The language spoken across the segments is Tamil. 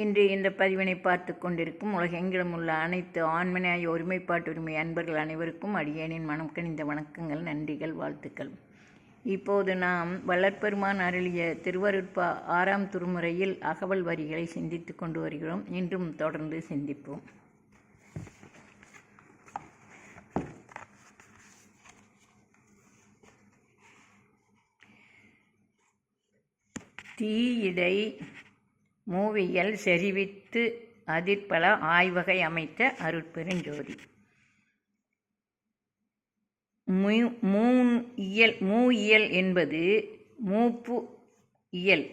இன்று இந்த பதிவினை பார்த்து கொண்டிருக்கும் உலகெங்கிலும் உள்ள அனைத்து ஆண்மனையாய ஒருமைப்பாட்டுரிமை அன்பர்கள் அனைவருக்கும் அடியேனின் மனம் கணிந்த வணக்கங்கள் நன்றிகள் வாழ்த்துக்கள். இப்போது நாம் வளர்பெருமான் அருளிய திருவருட்பா ஆறாம் திருமுறையில் அகவல் வரிகளை சிந்தித்து கொண்டு வருகிறோம். இன்றும் தொடர்ந்து சிந்திப்போம். தீயிடை மூவியல் செறிவித்து அதிர்பல ஆய்வகை அமைத்த அருட்பெருஞ்சோதி மூ- மூன் இயல் மூ இயல் என்பது மூப்பு இயல்.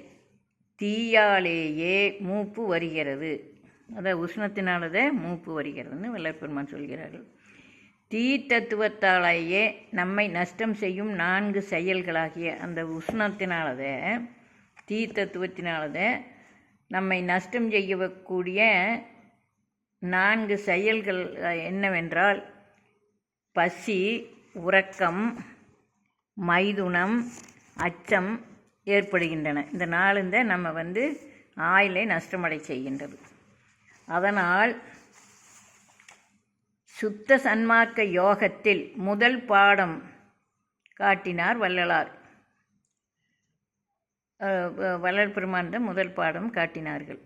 தீயாலேயே மூப்பு வருகிறது. அதாவது உஷ்ணத்தினாலதே மூப்பு வருகிறதுன்னு வல்லப்பெருமான் சொல்கிறார்கள். தீ தத்துவத்தாலேயே நம்மை நஷ்டம் செய்யும் நான்கு செயல்களாகிய அந்த உஷ்ணத்தினாலதே தீ தத்துவத்தினாலதே நம்மை நஷ்டம் செய்யக்கூடிய நான்கு செயல்கள் என்னவென்றால் பசி உறக்கம் மைதுனம் அச்சம் ஏற்படுகின்றன. இந்த நாளுந்த நம்ம வந்து ஆயிலை நஷ்டமடை செய்கின்றது. அதனால் சுத்த சன்மார்க்க யோகத்தில் முதல் பாடம் காட்டினார் வள்ளலார். வளர்பெருமானிடம் முதல் பாடம் காட்டினார்கள்.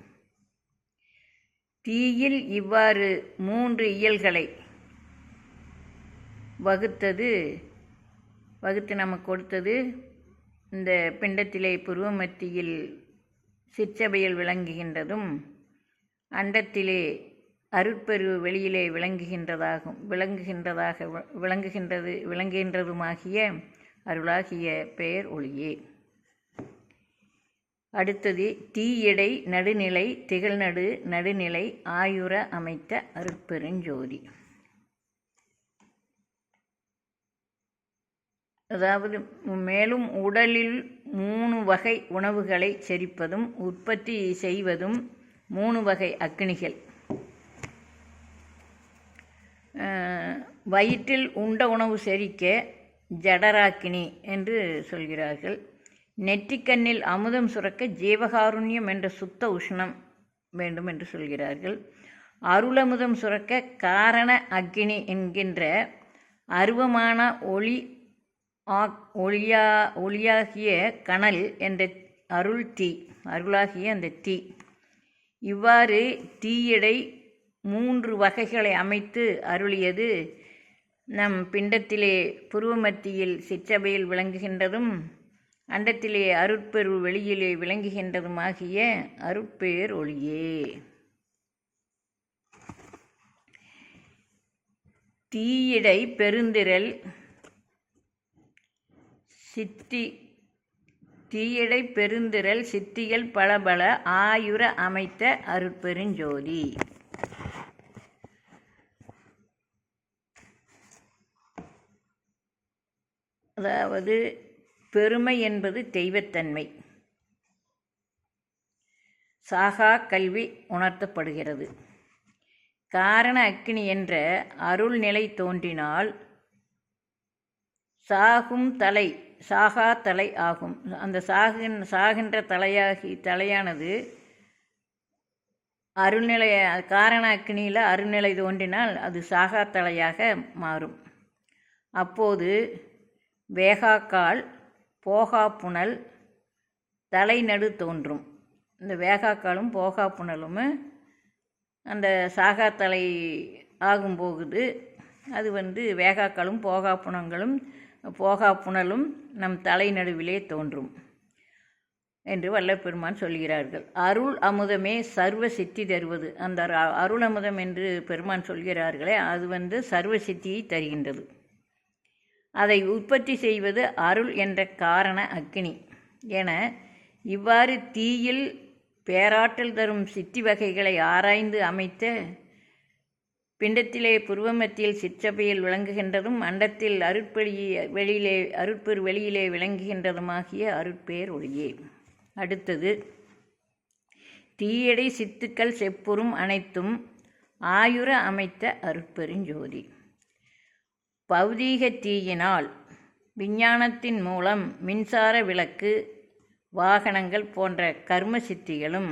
தீயில் இவ்வாறு மூன்று இயல்களை வகுத்தது வகுத்து நமக்கு கொடுத்தது. இந்த பிண்டத்திலே புருவ மத்தியில் விளங்குகின்றதும் அண்டத்திலே அருட்பெரு வெளியிலே விளங்குகின்றதாகும் விளங்குகின்றதாக விளங்குகின்றது விளங்குகின்றதுமாகிய அருளாகிய பெயர் ஒளியே. அடுத்தது தீயடை நடுநிலை திகழ்நடு நடுநிலை ஆயுர அமைத்த அருட்பெருஞ்சோதி. அதாவது மேலும் உடலில் மூணு வகை உணவுகளை செரிப்பதும் உற்பத்தி செய்வதும் மூணு வகை அக்னிகள். வயிற்றில் உண்ட உணவு செரிக்க ஜடராக்கினி என்று சொல்கிறார்கள். நெற்றிக்கண்ணில் அமுதம் சுரக்க ஜீவகாருண்யம் என்ற சுத்த உஷ்ணம் வேண்டும் என்று சொல்கிறார்கள். அருளமுதம் சுரக்க காரண அக்னி என்கின்ற அருவமான ஒளி ஆக் ஒளியா ஒளியாகிய கனல் என்ற அருள் தீ அருளாகிய அந்த தீ. இவ்வாறு தீயடை மூன்று வகைகளை அமைத்து அருளியது நம் பிண்டத்திலே புருவமத்தியில் சிற்றபையில் விளங்குகின்றதும் அண்டத்திலே அருட்பெரு வெளியிலே விளங்குகின்றதுமாகிய அருட்பேர் ஒளியே. தீயிடை பெருந்திரள் சித்தி தீயடை பெருந்திரள் சித்திகள் பலபல ஆயுர அமைத்த அருட்பெருஞ்சோதி. அதாவது பெருமை என்பது தெய்வத்தன்மை. சாகா கல்வி உணர்த்தப்படுகிறது. காரண அக்கினி என்ற அருள் நிலை தோன்றினால் சாகும் தலை சாகா தலை ஆகும். அந்த சாகின் சாகின்ற தலையாகி தலையானது அருள்நிலை காரண அக்னியில் அருள்நிலை தோன்றினால் அது சாகா தலையாக மாறும். அப்போது வேகாக்கால் போகா புனல் தலைநடு தோன்றும். இந்த வேகாக்காலும் போகா புனலும் அந்த சாகா தலை ஆகும் போகுது. அது வந்து வேகாக்களும் போகா புனங்களும் போகா புனலும் நம் தலைநடுவிலே தோன்றும் என்று வல்லப்பெருமான் சொல்கிறார்கள். அருள் அமுதமே சர்வ சித்தி தருவது. அந்த அரு- அருள் அமுதம் என்று பெருமான் சொல்கிறார்களே அது வந்து சர்வ சித்தியை தருகின்றது. அதை உற்பத்தி செய்வது அருள் என்ற காரண அக்கினி. என இவ்வாறு தீயில் பேராற்றல் தரும் சித்தி வகைகளை ஆராய்ந்து அமைத்த பிண்டத்திலே புருவமத்தியில் சிற்றபையில் விளங்குகின்றதும் அண்டத்தில் அருட்பெளி வெளியிலே அருட்பெரு வெளியிலே விளங்குகின்றதுமாகிய அருட்பேர் ஒளியே. அடுத்தது தீயடை சித்துக்கள் செப்புறும் அனைத்தும் ஆயுர அமைத்த அருட்பெருஞ்சோதி பௌதீக தீயினால் விஞ்ஞானத்தின் மூலம் மின்சார விளக்கு வாகனங்கள் போன்ற கர்ம சித்திகளும்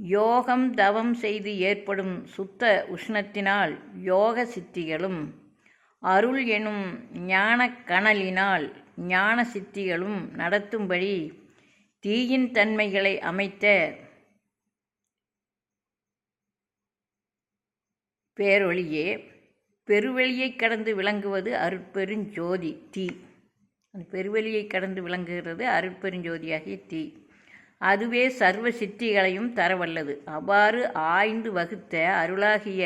யோகம் தவம் செய்து ஏற்படும் சுத்த உஷ்ணத்தினால் யோக சித்திகளும் அருள் எனும் ஞான கணலினால் ஞான சித்திகளும் நடத்தும்படி தீயின் தன்மைகளை அமைத்த பேரொழியே பெருவெளியை கடந்து விளங்குவது அருட்பெருஞ்சோதி தீ. அந்த பெருவெளியை கடந்து விளங்குகிறது அருட்பெருஞ்சோதியாகிய தீ. அதுவே சர்வ சித்திகளையும் தரவல்லது. அவ்வாறு ஆய்ந்து வகுத்த அருளாகிய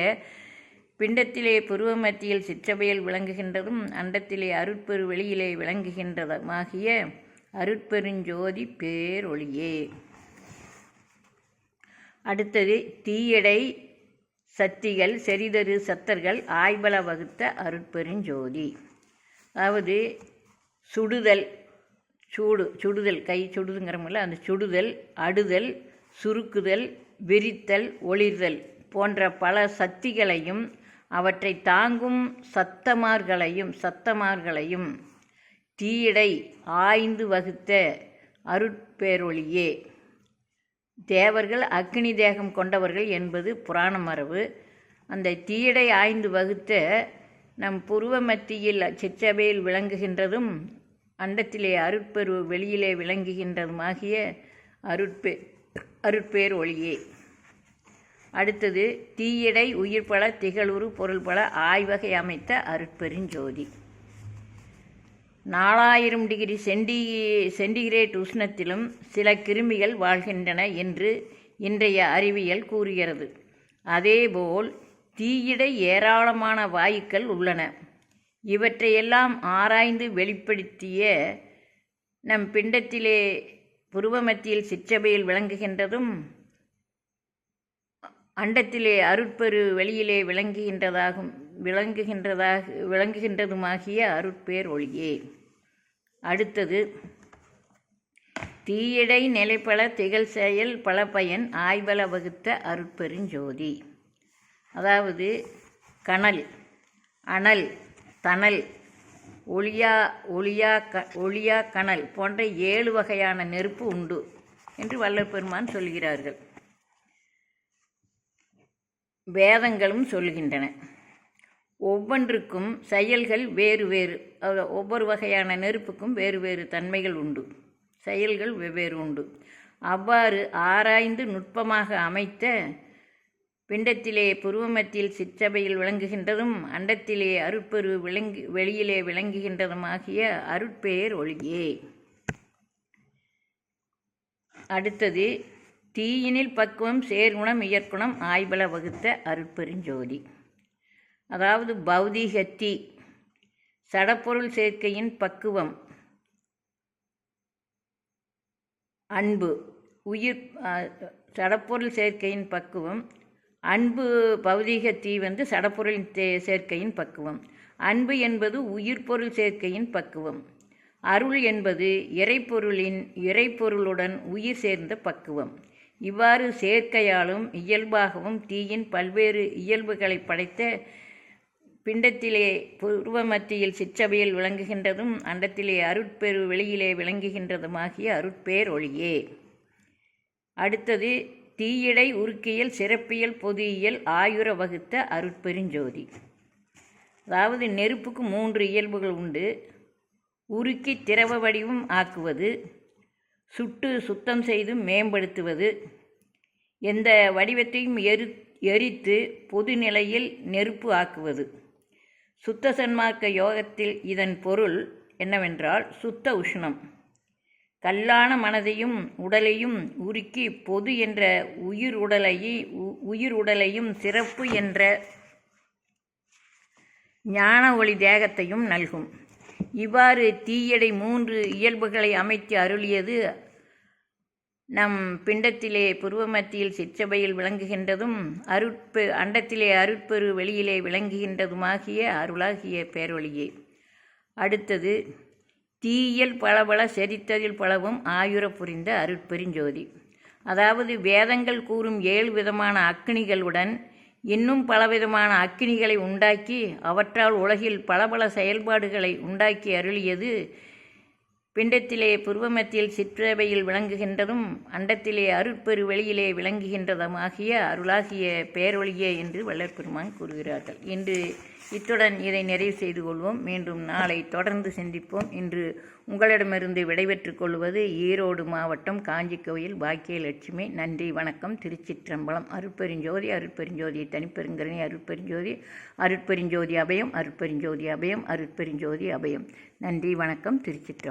பிண்டத்திலே புருவமத்தியில் சிற்றபையில் விளங்குகின்றதும் அண்டத்திலே அருட்பெரு வெளியிலே விளங்குகின்றதுமாகிய அருட்பெருஞ்சோதி பேரொளியே அடுத்தது தீயடை சத்திகள் செறிதரு சத்தர்கள் ஆய்பல வகுத்த அருட்பெருஞ்சோதி அதாவது சுடுதல் சூடு சுடுதல் கை சுடுதுங்கிறவங்கள அந்த சுடுதல் அடுதல் சுருக்குதல் விரித்தல் ஒளிர்தல் போன்ற பல சக்திகளையும் அவற்றை தாங்கும் சத்தமார்களையும் சத்தமார்களையும் தீயடை ஆய்ந்து வகுத்த அருட்பேரொழியே. தேவர்கள் அக்னி தேகம் கொண்டவர்கள் என்பது புராண மரபு. அந்த தீயடை ஆய்ந்து வகுத்த நம் புருவ மத்தியில் சிற்றவையில் விளங்குகின்றதும் அண்டத்திலே அருட்பெரு வெளியிலே விளங்குகின்றதுமாகிய அருட்பே அருட்பேர் ஒளியே. அடுத்தது தீயடை உயிர்பல திகழுறு பொருள்பல ஆய்வகை அமைத்த அருட்பெருஞ்சோதி நாலாயிரம் டிகிரி சென்டி சென்டிகிரேட் உஷ்ணத்திலும் சில கிருமிகள் வாழ்கின்றன என்று இன்றைய அறிவியல் கூறுகிறது. அதேபோல் தீயிட ஏராளமான வாயுக்கள் உள்ளன. இவற்றையெல்லாம் ஆராய்ந்து வெளிப்படுத்திய நம் பிண்டத்திலே புருவமத்தியில் சிற்றபையில் விளங்குகின்றதும் அண்டத்திலே அருட்பெரு வெளியிலே விளங்குகின்றதாகும். விளங்குகின்றதாக விளங்குகின்றதுமாகிய அருட்பேர் ஒளியே அடுத்தது தீயடை நிலைப்பல திகழ் செயல் பல பயன் ஆய்வல வகுத்த அருட்பெருஞ்சோதி. அதாவது கனல் அனல் தணல் ஒளியா ஒளியா க ஒளியா கனல் போன்ற ஏழு வகையான நெருப்பு உண்டு என்று வல்லப்பெருமான் சொல்கிறார்கள். வேதங்களும் சொல்கின்றன. ஒவ்வொன்றுக்கும் செயல்கள் வேறு வேறு. ஒவ்வொரு வகையான நெருப்புக்கும் வேறு வேறு தன்மைகள் உண்டு. செயல்கள் வெவ்வேறு உண்டு. அவ்வாறு ஆராய்ந்து நுட்பமாக அமைத்த பிண்டத்திலே புருவமத்தில் சிற்றபையில் விளங்குகின்றதும் அண்டத்திலே அருட்பெரு விளங்கி வெளியிலே விளங்குகின்றதுமாகிய அருட்பெயர் ஒளியே அடுத்தது தீயினில் பக்குவம் சேர்குணம் இயற்குணம் ஆய்வள வகுத்த அருட்பெருஞ்சோதி. அதாவது பௌதிகத்தி தீ சடப்பொருள் சேர்க்கையின் பக்குவம் அன்பு உயிர் சடப்பொருள் சேர்க்கையின் பக்குவம் அன்பு பௌதிக தீ வந்து சடப்பொருளின் சேர்க்கையின் பக்குவம். அன்பு என்பது உயிர் பொருள் சேர்க்கையின் பக்குவம். அருள் என்பது இறைப்பொருளின் இறைப்பொருளுடன் உயிர் சேர்ந்த பக்குவம். இவ்வாறு சேர்க்கையாலும் இயல்பாகவும் தீயின் பல்வேறு இயல்புகளை படைத்த பிண்டத்திலே பூர்வ மத்தியில் சிற்றவையில் விளங்குகின்றதும் அண்டத்திலே அருட்பெரு வெளியிலே விளங்குகின்றதுமாகிய அருட்பேர் ஒளியே அடுத்தது தீயிடை உருக்கியல் சிறப்பியல் பொதியியல் ஆயுர வகுத்த அருட்பெருஞ்சோதி. அதாவது நெருப்புக்கு மூன்று இயல்புகள் உண்டு. உருக்கி திரவ வடிவம் ஆக்குவது சுட்டு சுத்தம் செய்து மேம்படுத்துவது எந்த வடிவத்தையும் எரி எரித்து பொது நிலையில் நெருப்பு ஆக்குவது. சுத்த சன்மார்க்க யோகத்தில் இதன் பொருள் என்னவென்றால் சுத்த உஷ்ணம். கல்லான மனதையும் உடலையும் உருக்கி பொது என்ற உயிர் உடலையை உயிர் உடலையும் சிறப்பு என்ற ஞான ஒளி தேகத்தையும் நல்கும். இவ்வாறு தீயடை மூன்று இயல்புகளை அமைத்து அருளியது நம் பிண்டத்திலே புருவ மத்தியில் சிற்றபையில் விளங்குகின்றதும் அருட்பெ அண்டத்திலே அருட்பெரு வெளியிலே விளங்குகின்றதுமாகிய அருளாகிய பேரொழியே அடுத்தது தீயல் பளபள செரித்ததில் பளவும் ஆயுர புரிந்த அருட்பெருஞ்சோதி அதாவது வேதங்கள் கூறும் ஏழு விதமான அக்னிகளுடன் இன்னும் பலவிதமான அக்கினிகளை உண்டாக்கி அவற்றால் உலகில் பல பல செயல்பாடுகளை உண்டாக்கி அருளியது பிண்டத்திலே புருவமத்தில் சிற்றவையில் விளங்குகின்றதும் அண்டத்திலே அருட்பெரு வெளியிலே விளங்குகின்றதுமாகிய அருளாகிய பேரொழியே என்று வள்ளற்பெருமான் கூறுகிறார்கள். இன்று இத்துடன் இதை நிறைவு செய்து கொள்வோம். மீண்டும் நாளை தொடர்ந்து சிந்திப்போம். இன்று உங்களிடமிருந்து விடைபெற்றுக் கொள்வது ஈரோடு மாவட்டம் காஞ்சிக்கோயில் பாக்கியலட்சுமி. நன்றி வணக்கம். திருச்சிற்றம்பலம். அருட்பெருஞ்சோதி அருட்பெருஞ்சோதி தனிப்பெருங்கரணி அருட்பெருஞ்சோதி அருட்பெருஞ்சோதி அபயம் அருட்பெருஞ்சோதி அபயம் அருட்பெருஞ்சோதி அபயம். நன்றி வணக்கம். திருச்சிற்றம்பலம்.